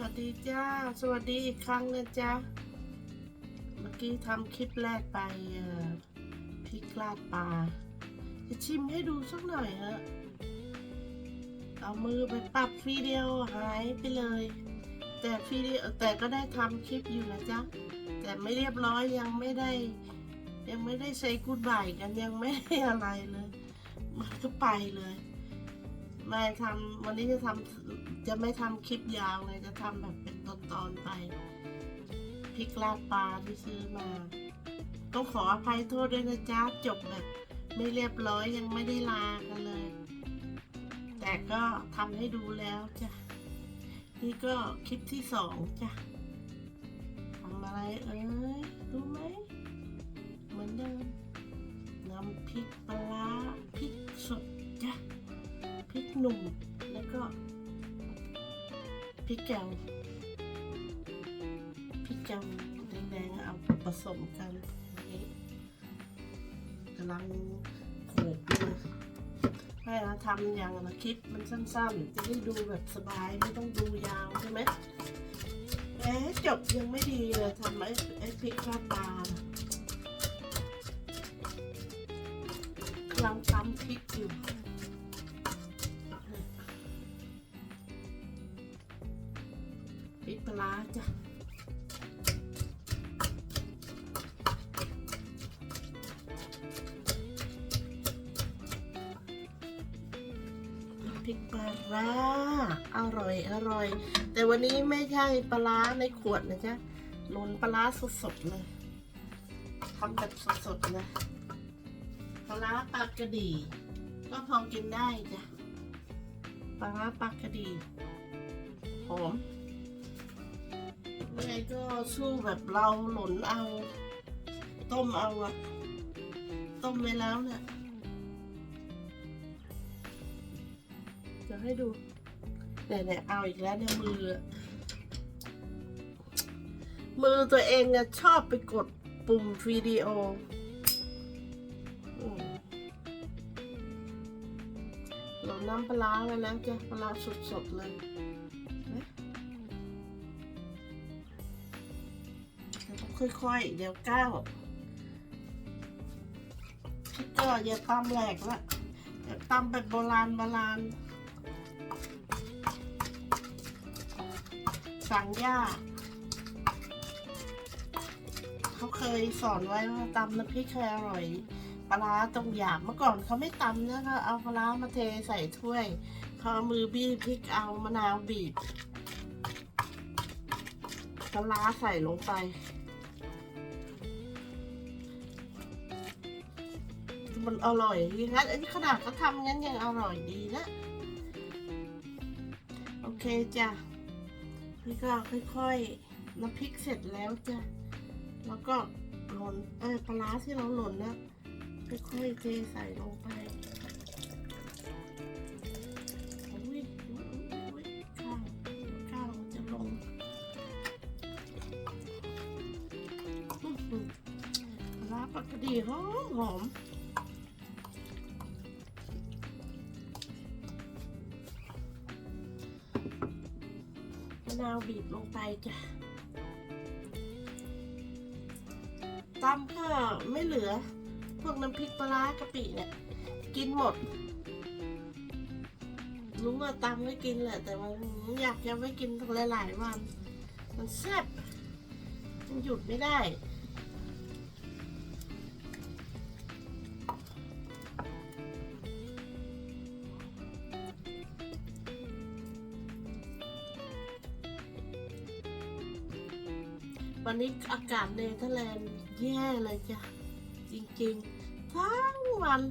วัสดีจ้า สวัสดีอีกครั้งนะจ๊ะ เมื่อกี้ทำคลิปแรกไปพริกลาดปลา จะชิมให้ดูสักหน่อยฮะ เอามือไปปรับวิดีโอหายไปเลย แต่วิดีโอแต่ก็ได้ทำคลิปอยู่นะจ๊ะ แต่ไม่เรียบร้อยยังไม่ได้ ยังไม่ได้ใช้กูดบ่ายกันยังไม่ได้อะไรเลย มันก็ไปเลย ไม่ทำวันนี้จะทำจะไม่ทำคลิปยาวเลยจะทำแบบเป็นตอนๆไปพริกลาดปลาที่ซื้อมา ต้องขออภัยโทษด้วยนะจ๊ะจบแบบไม่เรียบร้อยยังไม่ได้ลากันเลย แต่ก็ทำให้ดูแล้วจ้ะนี่ก็คลิปที่สองจ้ะทำอะไรเอ้ยรู้ไหมเหมือนเดิมน้ำพริกปลา หนุ่ม แล้วก็พริกแกงพริกแกงแดงๆเอาผสมกันกำลังโขลกเลยให้เราทำอย่างละคลิปมันสั้นๆ จะได้ดูแบบสบายไม่ต้องดูยาวใช่ไหมเอ๊จบยังไม่ดีเลยทำไอ้ไอ้พริกราดปลานกำลังตำพริกอยู่ ลาจ้ะพริกปลาร้าอร่อยอร่อย แต่วันนี้ไม่ใช่ปลาร้าในขวดนะจ๊ะหนุนปลาร้าสดๆเลยทำแบบสดๆเลยปลาร้าปลากระดี ก็พอกินได้จ้ะปลาร้าปลากระดีหอม ยังไงก็สู้แบบเราหนุนเอา ต้มเอาอะต้มไว้แล้วเนี่ยจะให้ดูเนี่ยเนี่ยเอาอีกแล้วเนี่ยมือ มือตัวเองอะชอบไปกดปุ่มวิดีโออืมเราน้ำปลาไว้แล้วจ้ะปลาร้าสดๆเลย ค่อยๆ เดี๋ยวก้าวพี่ก็อย่าตำแหลกละอย่าตำแบบโบราณโบราณสั่งย่าเขาเคยสอนไว้ว่าตำน้ำพริกเคยอร่อยปลาร้าตรงหยาบเมื่อก่อนเขาไม่ตำนะก็เอาปลาร้ามาเทใส่ถ้วยเขาเอามือบี้พริกเอามะนาวบีบปลาใส่ลงไป มันอร่อยงั้นอันนี้ขนาดเขาทำงั้นยังอร่อยดีนะ โอเคจ้ะ นี่ก็ค่อยๆน้ำพริกเสร็จแล้วจ้ะ แล้วก็หล่นเออปลาร้าที่เราหล่นนะค่อยๆเทใส่ลงไปอุ้ยอุ๊ยอุ๊ยข้าวข้าวจะลงอื้อหือปลาร้าปกติหอมหอม นาวบีบลงไปจ้ะตำก็ไม่เหลือ พวกน้ำพริกปลาร้ากะปิเนี่ย กินหมด รู้ว่าตำไม่กินแหละ แต่มันอยากจะไม่กินทั้งหลายๆวัน มันแซ่บมันหยุดไม่ได้ วันนี้อากาศเนเธอร์แลนด์แย่เลยจ้ะ จริงๆ ทั้งวัน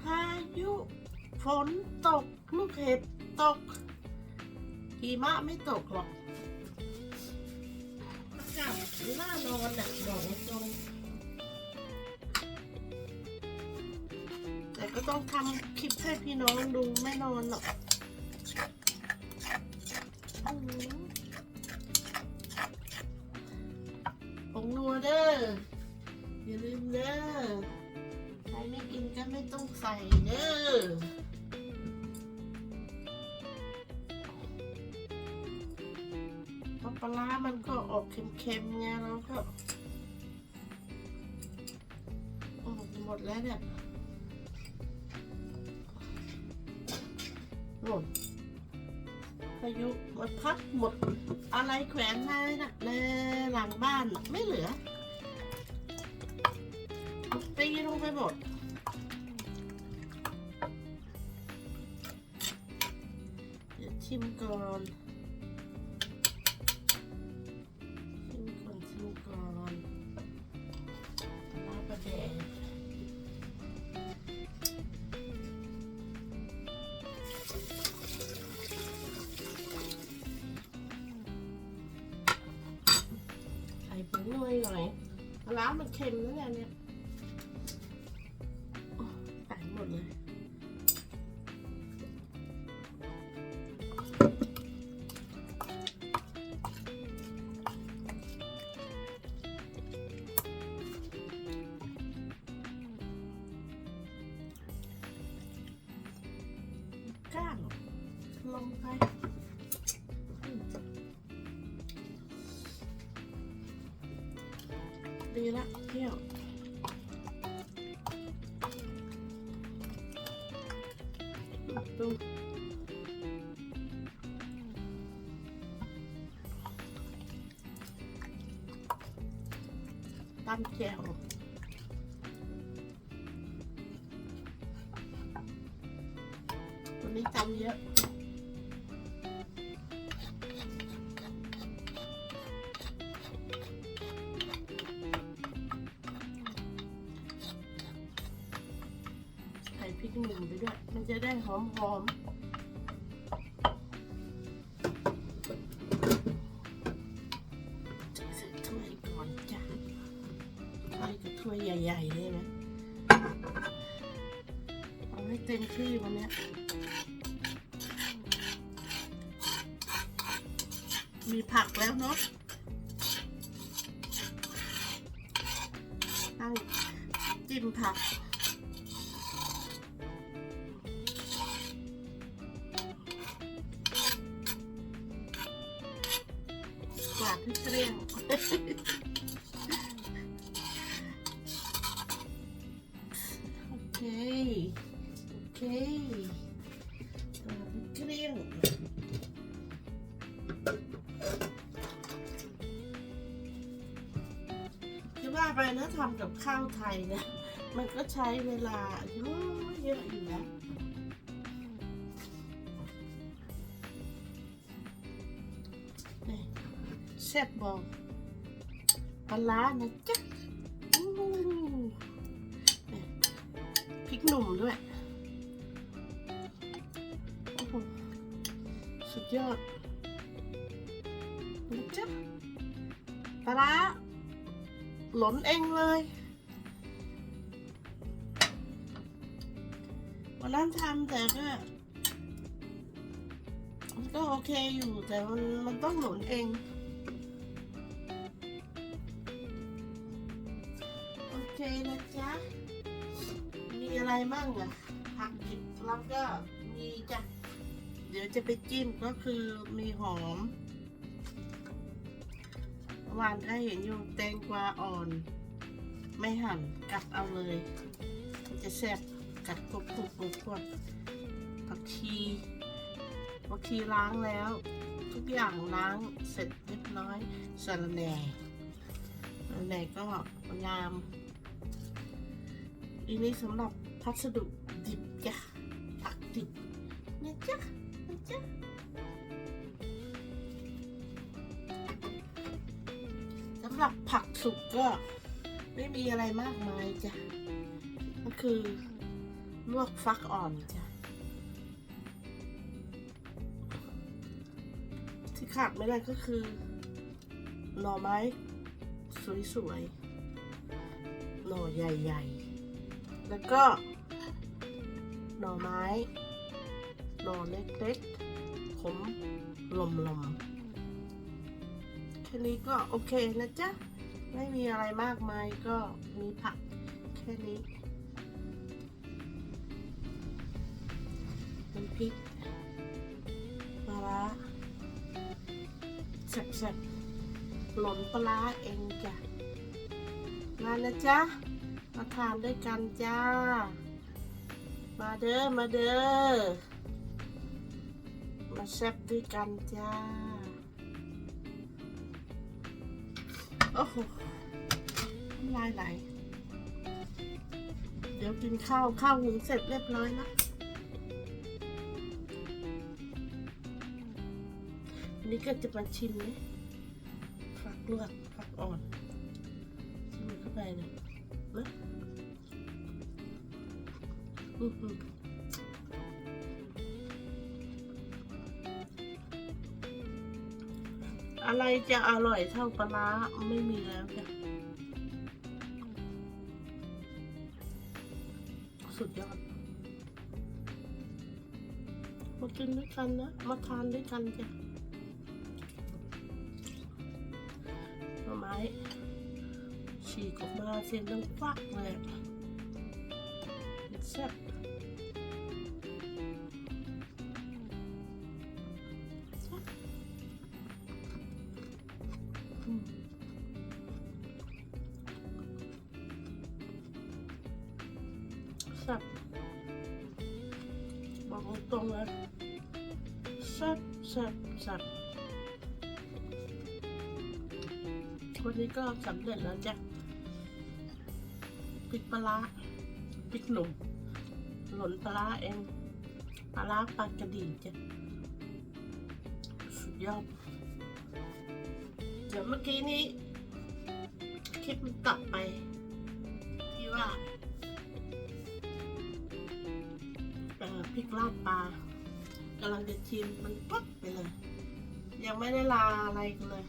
พายุฝนตก ลูกเห็บตกหิมะไม่ตกหรอกอากาศน่านอนอะบอกตรงแต่ก็ต้องทำคลิปให้พี่น้องดูไม่นอนหรอก ไม่ต้องใส่เด้อปลา มันก็ออกเค็มๆไงแล้วก็หมดแล้วเนี่ยหมดพายุมันพัดหมด อะไรแขวนไว้นะในหลังบ้านไม่เหลือตีลงไปหมด ชิมก่อนชิมก่อนชิมก่อนลาร้าปลาแดงใส่ผงนวยหน่อยร้ามันเค็มนะเนี่ยเนี่ย ละเที่ยวดูตำแจ่ อมหอมใส่ถ้วยก่อนจ้ะถ้วยกับถ้วยใหญ่ๆเลยนะเอาให้เต็มที่วันนี้มีผักแล้วเนาะตั้งจิ้มผัก กวาดให้เกลี้ยงโอเค โอเคกวาดให้เกลี้ยงจะว่าไปนะทำกับข้าวไทยเนี่ย มันก็ใช้เวลาเยอะเยอะอยู่นะ แซ่บบอกปลาร้านะจ๊ะอู้นี่พริกหนุ่มด้วย โอ้โห สุดยอดนะจ๊ะปลาร้าหล่นเองเลย วันนั้นทำแต่ก็ก็โอเคอยู่แต่มันมันต้องหล่นเอง คนะจ๊ะ มีอะไรมั่งอะผักดิบแล้วก็มีจ้ะ เดี๋ยวจะไปจิ้มก็คือมีหอมวานก็เห็นอยู่แตงกวาอ่อน ไม่หั่นกัดเอาเลยมันจะแซ่บกัดกรุบกรุบกรุบกรุบผักชีผักชีล้างแล้ว ทุกอย่างล้างเสร็จเรียบร้อยสะระแหน่สระแหน่ก็งาม อันนี้สำหรับพัสดุดิบจ้ะผักดิบนะจ๊ะนะจ๊ะสำหรับผักสุกก็ไม่มีอะไรมากมายจ้ะ ก็คือลวกฟักอ่อนจ้ะ ที่ขาดไม่ได้ก็คือ หน่อไม้ สวยๆ หน่อใหญ่ ๆ แล้วก็ หน่อไม้ หน่อเล็กๆผมลมๆ แค่นี้ก็โอเคนะจ๊ะ ไม่มีอะไรมากมายก็มีผักแค่นี้น้ำพริกปลาร้าแซ่บๆหล่นปลาร้าเองจ้ะมานะจ๊ะ มาทานด้วยกันจ้า มาเด้อ มาเด้อ มาแซ่บด้วยกันจ้า โอ้โหน้ำลายไหล เดี๋ยวกินข้าว ข้าวหุงเสร็จเรียบร้อยแล้วอันนี่ก็จะมาชิมเลยฝักลวกฝักอ่อน อะไรจะอร่อยเท่าปลาไม่มีแล้วจ้ะสุดยอด มากินด้วยกันนะ มาทานด้วยกันจ้ะหน่อไม้ฉีกออกมาเสียงดังควักเลยแซ่บ ตรงเลยซับแซ่บแซ่บวันนี้ก็สำเร็จแล้วจ้ะพริกปลาร้าพริกหนุ่มหล่นปลาร้าเองปลาร้าปลากระดีจ้ะสุดยอดเดี๋ยวเมื่อกี้นี้คลิปมันตัดไปที่ว่า พริกลาดปลากำลังจะชิมมันปั๊บไปเลย ยังไม่ได้ลาอะไรกันเลย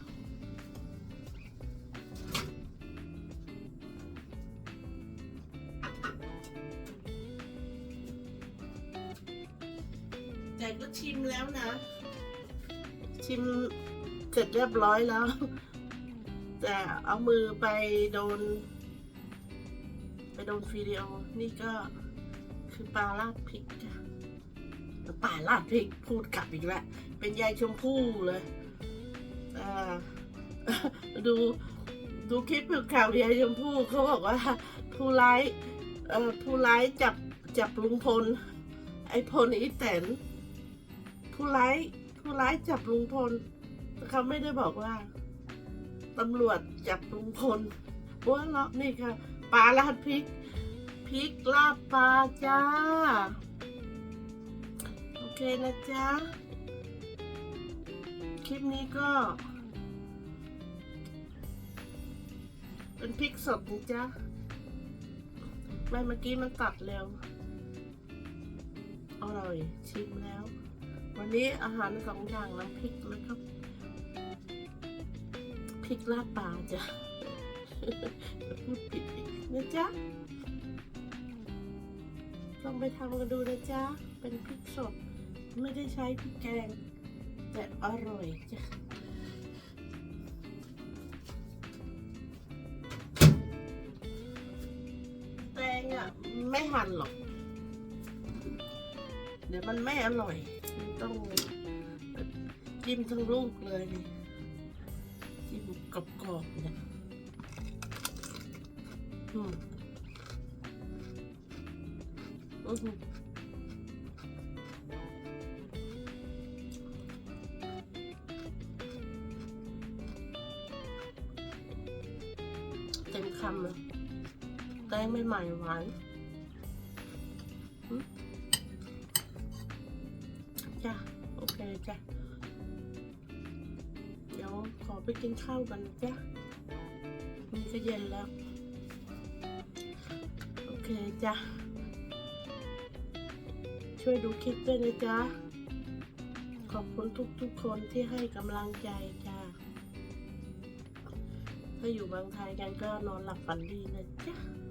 แต่ก็ชิมแล้วนะ ชิมเสร็จเรียบร้อยแล้ว แต่เอามือไปโดน ไปโดนฟิดีโอ นี่ก็คือปลาลาดพริกจ้ะ ปลาลาดพริกพูดกลับอีกแล้ว เป็นยายชมพู่เลยดูดูคลิปข่าวยายชมพู่เขาบอกว่าผู้ร้ายผู้ร้ายจับจับลุงพล ไอ้พลอีแตนผู้ร้ายผู้ร้ายจับลุงพลเขาไม่ได้บอกว่าตำรวจจับลุงพลว่าเลาะนี่ค่ะปลาลาดพริกพริกลาบปลาจ้า เคนะจ๊ะ คลิปนี้ก็ เป็นพริกสดนะจ๊ะไม่เมื่อกี้มันตัดเร็ว อร่อยชิมแล้ว วันนี้อาหารสองอย่างน้ำพริกแล้วก็พริกลาดปลาจ้ะพูดผิดอีกนะจ๊ะลองไปทำกันดูนะจ๊ะ เป็นพริกสด ไม่ได้ใช้พริกแกง แต่อร่อยจ้ะแตงอะไม่หั่นหรอก เดี๋ยวมันไม่อร่อย ต้องจิ้มทั้งลูกเลยนี่จิ้มกรอบๆเนี่ยอืมอือหือเต็ม คำเลยแตงไม่ใหม่หวานจ้ะโอเคจ้ะเดี๋ยวขอไปกินข้าวกันจ้ะนี่ก็เย็นแล้ว โอเคจ้ะช่วยดูคลิปด้วยนะจ๊ะ ขอบคุณทุกๆคนที่ให้กำลังใจ จ้าถ้าอยู่บางไทยกันก็นอนหลับฝันดีนะจ๊ะ